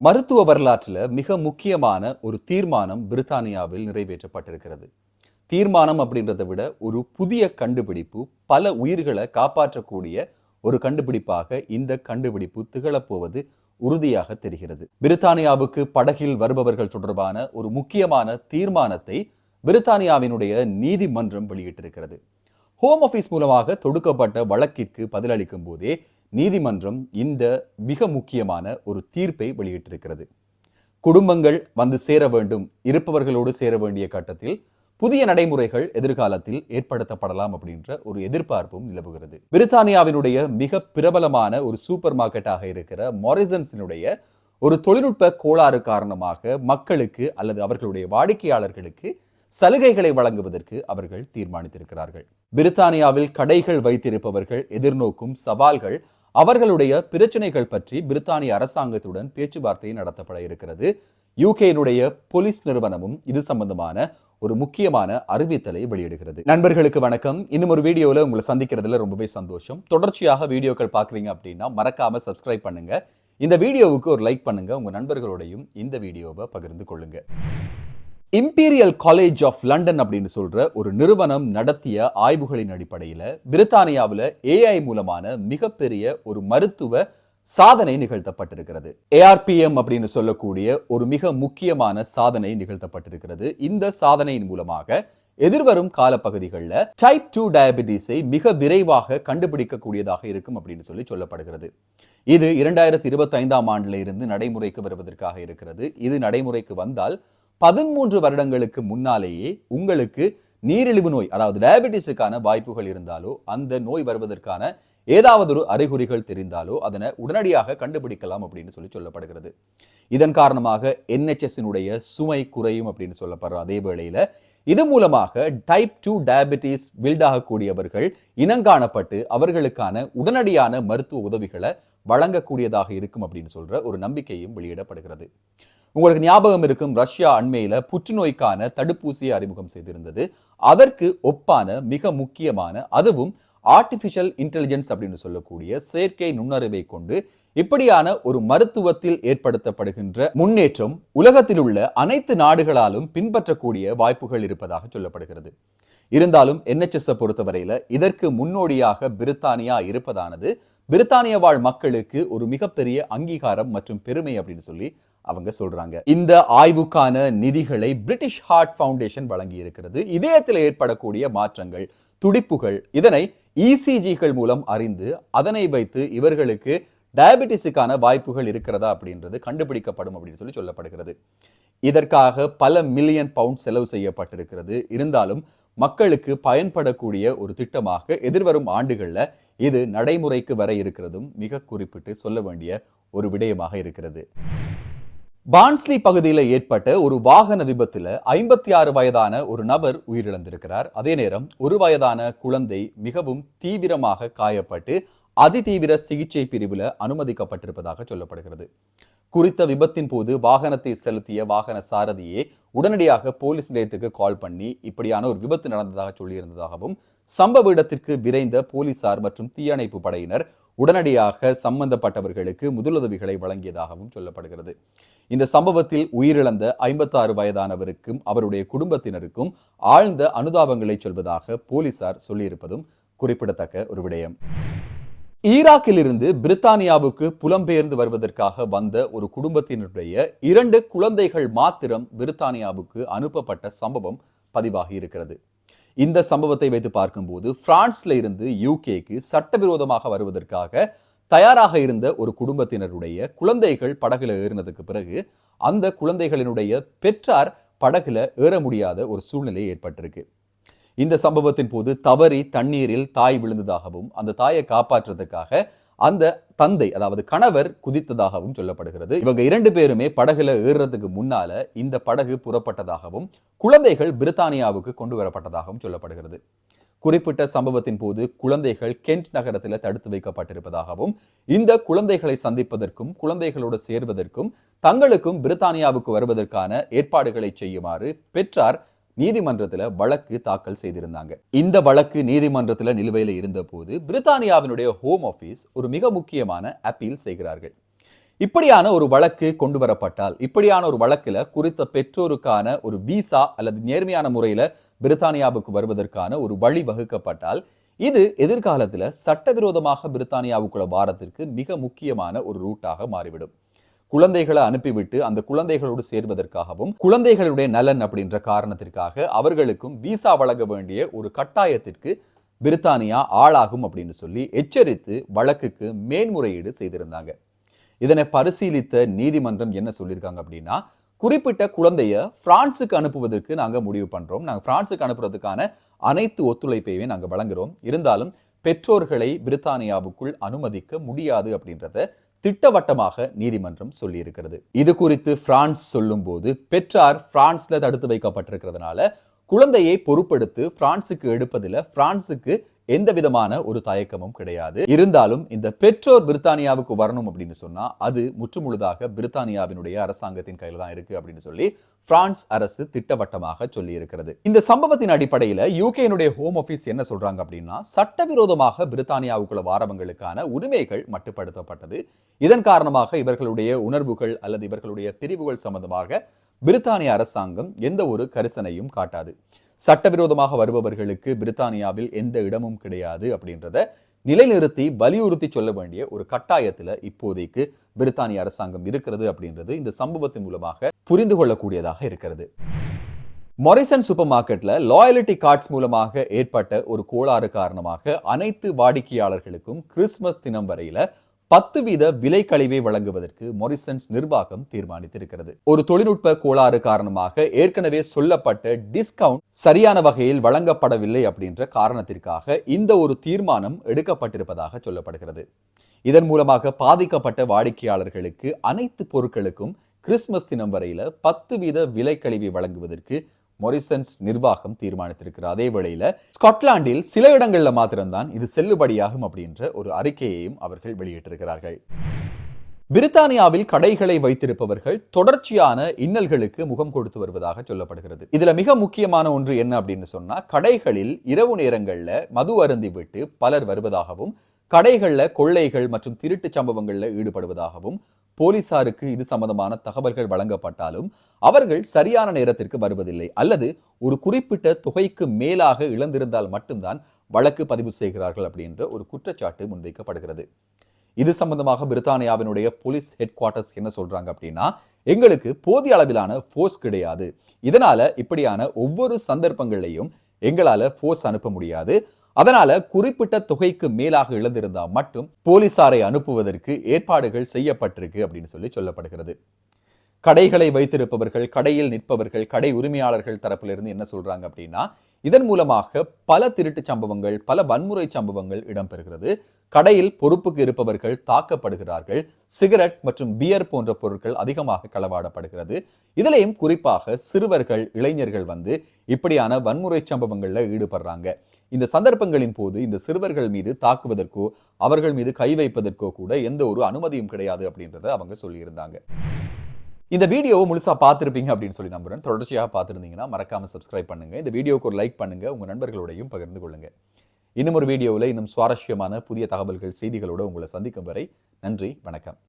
மருத்துவ வரலாற்றில் மிக முக்கியமான ஒரு தீர்மானம் பிரித்தானியாவில் நிறைவேற்றப்பட்டிருக்கிறது. தீர்மானம் அப்படின்றத விட ஒரு புதிய கண்டுபிடிப்பு பல உயிர்களை காப்பாற்றக்கூடிய ஒரு கண்டுபிடிப்பாக இந்த கண்டுபிடிப்பு திகழப்போவது உறுதியாக தெரிகிறது. பிரித்தானியாவுக்கு படகில் வருபவர்கள் தொடர்பான ஒரு முக்கியமான தீர்மானத்தை பிரித்தானியாவினுடைய நீதிமன்றம் வெளியிட்டிருக்கிறது. ஹோம் ஆஃபீஸ் மூலமாக தொடுக்கப்பட்ட வழக்கிற்கு பதிலளிக்கும் போதே நீதிமன்றம் இந்த மிக முக்கியமான ஒரு தீர்ப்பை வெளியிட்டிருக்கிறது. குடும்பங்கள் வந்து சேர வேண்டும் இருப்பவர்களோடு சேர வேண்டிய கட்டத்தில் புதிய நடைமுறைகள் எதிர்காலத்தில் ஏற்படுத்தப்படலாம் அப்படின்ற ஒரு எதிர்பார்ப்பும் நிலவுகிறது. பிரித்தானியாவினுடைய மிக பிரபலமான ஒரு சூப்பர் மார்க்கெட்டாக இருக்கிற மொரிசன்ஸினுடைய ஒரு தொழில்நுட்ப கோளாறு காரணமாக மக்களுக்கு அல்லது அவர்களுடைய வாடிக்கையாளர்களுக்கு சலுகைகளை வழங்குவதற்கு அவர்கள் தீர்மானித்திருக்கிறார்கள். பிரித்தானியாவில் கடைகள் வைத்திருப்பவர்கள் எதிர்நோக்கும் சவால்கள் அவர்களுடைய பிரச்சனைகள் பற்றி பிரித்தானிய அரசாங்கத்துடன் பேச்சுவார்த்தை நடத்தப்பட இருக்கிறது. யூகேனுடைய போலீஸ் நிறுவனமும் இது சம்பந்தமான ஒரு முக்கியமான அறிவித்தலை வெளியிடுகிறது. நண்பர்களுக்கு வணக்கம். இன்னும் ஒரு வீடியோவில் உங்களை சந்திக்கிறதுல ரொம்பவே சந்தோஷம். தொடர்ச்சியாக வீடியோக்கள் பார்க்குறீங்க அப்படின்னா மறக்காம சப்ஸ்கிரைப் பண்ணுங்க. இந்த வீடியோவுக்கு ஒரு லைக் பண்ணுங்க. உங்க நண்பர்களோடையும் இந்த வீடியோவை பகிர்ந்து கொள்ளுங்க. இம்பீரியல் காலேஜ் ஆஃப் லண்டன் அப்படின்னு சொல்ற ஒரு நிறுவனம் நடத்திய ஆய்வுகளின் அடிப்படையில் பிரித்தானியாவில் ஏஐ மூலமான மிகப்பெரிய ஒரு மருத்துவ சாதனை நிகழ்த்தப்பட்டிருக்கிறது. ஏஆர்பிஎம் அப்படின்னு சொல்லக்கூடிய ஒரு மிக முக்கியமான சாதனை நிகழ்த்தப்பட்டிருக்கிறது. இந்த சாதனையின் மூலமாக எதிர்வரும் காலப்பகுதிகளில் டைப் டூ டயபிட்டிஸை மிக விரைவாக கண்டுபிடிக்கக்கூடியதாக இருக்கும் அப்படின்னு சொல்லி சொல்லப்படுகிறது. இது இரண்டாயிரத்தி இருபத்தி ஐந்தாம் ஆண்டுல இருந்து நடைமுறைக்கு வருவதற்காக இருக்கிறது. இது நடைமுறைக்கு வந்தால் பதிமூன்று வருடங்களுக்கு முன்னாலேயே உங்களுக்கு நீரிழிவு நோய் அதாவது டயபெட்டிஸுக்கான வாய்ப்புகள் இருந்தாலோ அந்த நோய் வருவதற்கான ஏதாவது ஒரு அறிகுறிகள் தெரிந்தாலோ அதனை உடனடியாக கண்டுபிடிக்கலாம் அப்படின்னு சொல்லி சொல்லப்படுகிறது. இதன் காரணமாக என்ஹெச்எஸ்னுடைய சுமை குறையும் அப்படின்னு சொல்லப்படுற அதே வேளையில் இது மூலமாக டைப் டூ டயபிட்டிஸ் பில்டாகக்கூடியவர்கள் இனங்காணப்பட்டு அவர்களுக்கான உடனடியான மருத்துவ உதவிகளை வழங்கக்கூடியதாக இருக்கும் அப்படின்னு சொல்ற ஒரு நம்பிக்கையும் வெளியிடப்படுகிறது. உங்களுக்கு ஞாபகம் இருக்கும் ரஷ்யா அண்மையில் புற்றுநோய்க்கான தடுப்பூசியை அறிமுகம் செய்திருந்தது. அதற்கு ஒப்பான மிக முக்கியமான அதுவும் ஆர்டிஃபிஷியல் இன்டெலிஜென்ஸ் அப்படின்னு சொல்லக்கூடிய செயற்கை நுண்ணறிவை கொண்டு இப்படியான ஒரு மருத்துவத்தில் ஏற்படுத்தப்படுகின்ற முன்னேற்றம் உலகத்தில் உள்ள அனைத்து நாடுகளாலும் பின்பற்றக்கூடிய வாய்ப்புகள் இருப்பதாக சொல்லப்படுகிறது. இருந்தாலும் என்ஹெச்எஸ் பொறுத்தவரையில் இதற்கு முன்னோடியாக பிரித்தானியா இருப்பதானது பிரித்தானிய வாழ் மக்களுக்கு ஒரு மிகப்பெரிய அங்கீகாரம் மற்றும் பெருமை அப்படின்னு சொல்லி அவங்க சொல்றாங்க. இந்த ஆய்வுக்கான நிதிகளை பிரிட்டிஷ் ஹார்ட் ஃபவுண்டேஷன் வழங்கி இருக்கிறது இதயத்தில் ஏற்படக்கூடிய மாற்றங்கள் துடிப்புகள் இதனை இசிஜிகள் மூலம் அறிந்து அதனை வைத்து இவர்களுக்கு டயபெட்டிஸுக்கான வாய்ப்புகள் இருக்கிறதா அப்படின்றது கண்டுபிடிக்கப்படும் அப்படின்னு சொல்லி சொல்லப்படுகிறது. இதற்காக பல மில்லியன் பவுண்ட் செலவு செய்யப்பட்டிருக்கிறது. இருந்தாலும் மக்களுக்கு பயன்படக்கூடிய ஒரு திட்டமாக எதிர்வரும் ஆண்டுகளில் இது நடைமுறைக்கு வர இருக்கிறதும் மிக குறிப்பிட்டு சொல்ல வேண்டிய ஒரு விடயமாக இருக்கிறது. பான்ஸ்லி பகுதியில் ஏற்பட்ட ஒரு வாகன விபத்தில் ஐம்பத்தி ஆறு வயதான ஒரு நபர் உயிரிழந்திருக்கிறார். அதே நேரம் ஒரு வயதான குழந்தை மிகவும் தீவிரமாக காயப்பட்டு அதிதீவிர சிகிச்சை பிரிவில் அனுமதிக்கப்பட்டிருப்பதாக சொல்லப்படுகிறது. குறித்த விபத்தின் போது வாகனத்தை செலுத்திய வாகன சாரதியே உடனடியாக போலீஸ் நிலையத்துக்கு கால் பண்ணி இப்படியான ஒரு விபத்து நடந்ததாக சொல்லியிருந்ததாகவும் சம்பவ இடத்திற்கு விரைந்த போலீசார் மற்றும் தீயணைப்பு படையினர் உடனடியாக சம்பந்தப்பட்டவர்களுக்கு முதலுதவிகளை வழங்கியதாகவும் சொல்லப்படுகிறது. இந்த சம்பவத்தில் உயிரிழந்த ஐம்பத்தாறு வயதானவருக்கும் அவருடைய குடும்பத்தினருக்கும் ஆழ்ந்த அனுதாபங்களை சொல்வதாக போலீசார் சொல்லியிருப்பதும் குறிப்பிடத்தக்க ஒரு விடயம். ஈராக்கிலிருந்து பிரித்தானியாவுக்கு புலம்பெயர்ந்து வருவதற்காக வந்த ஒரு குடும்பத்தினுடைய இரண்டு குழந்தைகள் மாத்திரம் பிரித்தானியாவுக்கு அனுப்பப்பட்ட சம்பவம் பதிவாகி இருக்கிறது. இந்த சம்பவத்தை வைத்து பார்க்கும்போது பிரான்ஸ்ல இருந்து யூகேக்கு சட்டவிரோதமாக வருவதற்காக தயாராக இருந்த ஒரு குடும்பத்தினருடைய குழந்தைகள் படகுல ஏறினதுக்கு பிறகு அந்த குழந்தைகளினுடைய பெற்றார் படகுல ஏற முடியாத ஒரு சூழ்நிலை ஏற்பட்டிருக்கு. இந்த சம்பவத்தின் போது தவறி தண்ணீரில் தாய் விழுந்ததாகவும் அந்த தாயை காப்பாற்றுறதுக்காக அந்த தந்தை அதாவது கணவர் குதித்ததாகவும் சொல்லப்படுகிறது. இவங்க இரண்டு பேருமே படகுல ஏறுறதுக்கு முன்னால இந்த படகு புறப்பட்டதாகவும் குழந்தைகள் பிரித்தானியாவுக்கு கொண்டு வரப்பட்டதாகவும் சொல்லப்படுகிறது. குறிப்பிட்ட சம்பவத்தின் போது குழந்தைகள் கென்ட் நகரத்தில் தடுத்து வைக்கப்பட்டிருப்பதாகவும் இந்த குழந்தைகளை சந்திப்பதற்கும் குழந்தைகளோடு சேர்வதற்கும் தங்களுக்கும் பிரித்தானியாவுக்கு வருவதற்கான ஏற்பாடுகளை செய்யுமாறு பெற்றார் நீதிமன்றத்தில் வழக்கு தாக்கல் செய்திருந்தாங்க. இந்த வழக்கு நீதிமன்றத்தில் நிலுவையில் இருந்தபோது பிரித்தானியாவினுடைய ஹோம் ஆஃபீஸ் ஒரு மிக முக்கியமான அப்பீல் செய்கிறார்கள். இப்படியான ஒரு வழக்கு கொண்டு வரப்பட்டால் இப்படியான ஒரு வழக்கில் குறித்த பெற்றோருக்கான ஒரு விசா அல்லது நேர்மையான முறையில் பிரித்தானியாவுக்கு வருவதற்கான ஒரு வழி வகுக்கப்பட்டால் இது எதிர்காலத்துல சட்டவிரோதமாக பிரித்தானியாவுக்குள்ள வாரத்திற்கு மிக முக்கியமான ஒரு ரூட்டாக மாறிவிடும். குழந்தைகளை அனுப்பிவிட்டு அந்த குழந்தைகளோடு சேர்வதற்காகவும் குழந்தைகளுடைய நலன் அப்படின்ற காரணத்திற்காக அவர்களுக்கும் விசா வழங்க வேண்டிய ஒரு கட்டாயத்திற்கு பிரித்தானியா ஆளாகும் அப்படின்னு சொல்லி எச்சரித்து வழக்குக்கு மேன்முறையீடு செய்திருந்தாங்க. இதனை பரிசீலித்த நீதிமன்றம் என்ன சொல்லியிருக்காங்க அப்படின்னா குறிப்பிட்ட குழந்தைய பிரான்ஸுக்கு அனுப்புவதற்கு நாங்கள் முடிவு பண்ணுறோம் நாங்கள் பிரான்ஸுக்கு அனுப்புறதுக்கான அனைத்து ஒத்துழைப்பையுமே நாங்கள் வழங்குகிறோம் இருந்தாலும் பெற்றோர்களை பிரித்தானியாவுக்குள் அனுமதிக்க முடியாது அப்படின்றத திட்டவட்டமாக நீதிமன்றம் சொல்லியிருக்கிறது. இது குறித்து பிரான்ஸ் சொல்லும்போது பெற்றார் பிரான்ஸ்ல தடுத்து வைக்கப்பட்டிருக்கிறதுனால குழந்தையை பொறுப்படுத்து பிரான்ஸுக்கு எடுப்பதில் பிரான்ஸுக்கு எந்த விதமான ஒரு தயக்கமும் கிடையாது. இருந்தாலும் இந்த பெற்றோர் பிரித்தானியாவுக்கு வரணும் அப்படின்னு சொன்னா அது முற்றுமுழுதாக பிரித்தானியாவினுடைய அரசாங்கத்தின் கையில தான் இருக்கு அப்படின்னு சொல்லி பிரான்ஸ் அரசு திட்டவட்டமாக சொல்லி இருக்கிறது இந்த சம்பவத்தின் அடிப்படையில யூகேனுடைய ஹோம் ஆபீஸ் என்ன சொல்றாங்க அப்படின்னா சட்டவிரோதமாக பிரித்தானியாவுக்குள்ள வாரவங்களுக்கான உரிமைகள் மட்டுப்படுத்தப்பட்டது. இதன் காரணமாக இவர்களுடைய உணர்வுகள் அல்லது இவர்களுடைய பிரிவுகள் சம்பந்தமாக பிரித்தானிய அரசாங்கம் எந்த ஒரு கரிசனையும் காட்டாது. சட்டவிரோதமாக வருபவர்களுக்கு பிரித்தானியாவில் எந்த இடமும் கிடையாது அப்படின்றத நிலைநிறுத்தி வலியுறுத்தி சொல்ல வேண்டிய ஒரு கட்டாயத்தில் இப்போதைக்கு பிரித்தானிய அரசாங்கம் இருக்கிறது அப்படின்றது இந்த சம்பவத்தின் மூலமாக புரிந்து கொள்ளக்கூடியதாக இருக்கிறது. மொரிசன் சூப்பர் மார்க்கெட்ல லாயலிட்டி கார்ட்ஸ் மூலமாக ஏற்பட்ட ஒரு கோளாறு காரணமாக அனைத்து வாடிக்கையாளர்களுக்கும் கிறிஸ்துமஸ் தினம் வரையில பத்து வீத விலை கழிவை வழங்குவதற்கு மொரிசன்ஸ் நிர்வாகம் தீர்மானித்திருக்கிறது. ஒரு தொழில்நுட்ப கோளாறு காரணமாக ஏற்கனவே சொல்லப்பட்ட டிஸ்கவுண்ட் சரியான வகையில் வழங்கப்படவில்லை அப்படின்ற காரணத்திற்காக இந்த ஒரு தீர்மானம் எடுக்கப்பட்டிருப்பதாக சொல்லப்படுகிறது. இதன் மூலமாக பாதிக்கப்பட்ட வாடிக்கையாளர்களுக்கு அனைத்து பொருட்களுக்கும் கிறிஸ்துமஸ் தினம் வரையில பத்து வீத விலை கழிவை வழங்குவதற்கு மொரிசன்ஸ் நிர்வாகம் தீர்மானித்திருக்கிறார். அதே வேளையில் ஸ்காட்லாண்டில் சில இடங்களில் மாத்திரம்தான் இது செல்லுபடியாகும் அப்படின்ற ஒரு அறிக்கையையும் அவர்கள் வெளியிட்டிருக்கிறார்கள். பிரித்தானியாவில் கடைகளை வைத்திருப்பவர்கள் தொடர்ச்சியான இன்னல்களுக்கு முகம் கொடுத்து வருவதாக சொல்லப்படுகிறது. இதுல மிக முக்கியமான ஒன்று என்ன அப்படின்னு சொன்னா கடைகளில் இரவு நேரங்கள்ல மது அருந்தி விட்டு பலர் வருவதாகவும் கடைகளில் கொள்ளைகள் மற்றும் திருட்டு சம்பவங்களில் ஈடுபடுவதாகவும் போலீசாருக்கு இது சம்பந்தமான தகவல்கள் வழங்கப்பட்டாலும் அவர்கள் சரியான நேரத்திற்கு வருவதில்லை. அல்லது ஒரு குறிப்பிட்ட தொகைக்கு மேலாக இழந்திருந்தால் மட்டும்தான் வழக்கு பதிவு செய்கிறார்கள் அப்படின்ற ஒரு குற்றச்சாட்டு முன்வைக்கப்படுகிறது. இது சம்பந்தமாக பிரித்தானியாவினுடைய போலீஸ் ஹெட் குவார்ட்டர்ஸ் என்ன சொல்றாங்க அப்படின்னா எங்களுக்கு போதிய அளவிலான ஃபோர்ஸ் கிடையாது. இதனால இப்படியான ஒவ்வொரு சந்தர்ப்பங்களையும் எங்களால் ஃபோர்ஸ் அனுப்ப முடியாது. அதனால குறிப்பிட்ட தொகைக்கு மேலாக இழந்திருந்தா மட்டும் போலீசாரை அனுப்புவதற்கு ஏற்பாடுகள் செய்யப்பட்டிருக்கு அப்படின்னு சொல்லி சொல்லப்படுகிறது. கடைகளை வைத்திருப்பவர்கள் கடையில் நிற்பவர்கள் கடை உரிமையாளர்கள் தரப்பிலிருந்து என்ன சொல்றாங்க அப்படின்னா இதன் மூலமாக பல திருட்டு சம்பவங்கள் பல வன்முறை சம்பவங்கள் இடம்பெறுகிறது. கடையில் பொறுப்புக்கு இருப்பவர்கள் தாக்கப்படுகிறார்கள். சிகரெட் மற்றும் பியர் போன்ற பொருட்கள் அதிகமாக களவாடப்படுகிறது. இதிலையும் குறிப்பாக சிறுவர்கள் இளைஞர்கள் வந்து இப்படியான வன்முறை சம்பவங்களில் ஈடுபடுறாங்க. இந்த சந்தர்ப்பங்களின் போது இந்த சிறுவர்கள் மீது தாக்குவதற்கோ அவர்கள் மீது கை வைப்பதற்கோ கூட எந்த ஒரு அனுமதியும் கிடையாது அப்படின்றத அவங்க சொல்லியிருந்தாங்க. இந்த வீடியோவை முழுசா பார்த்துருப்பீங்க அப்படின்னு சொல்லி நம்புகிறேன் தொடர்ச்சியாக பார்த்துருந்தீங்கன்னா மறக்காமல் சப்ஸ்கிரைப் பண்ணுங்க. இந்த வீடியோவுக்கு ஒரு லைக் பண்ணுங்க. உங்கள் நண்பர்களோடையும் பகிர்ந்து கொள்ளுங்க. இன்னும் ஒரு வீடியோவில் இன்னும் சுவாரஸ்யமான புதிய தகவல்கள் செய்திகளோடு உங்களை சந்திக்கும் வரை நன்றி வணக்கம்.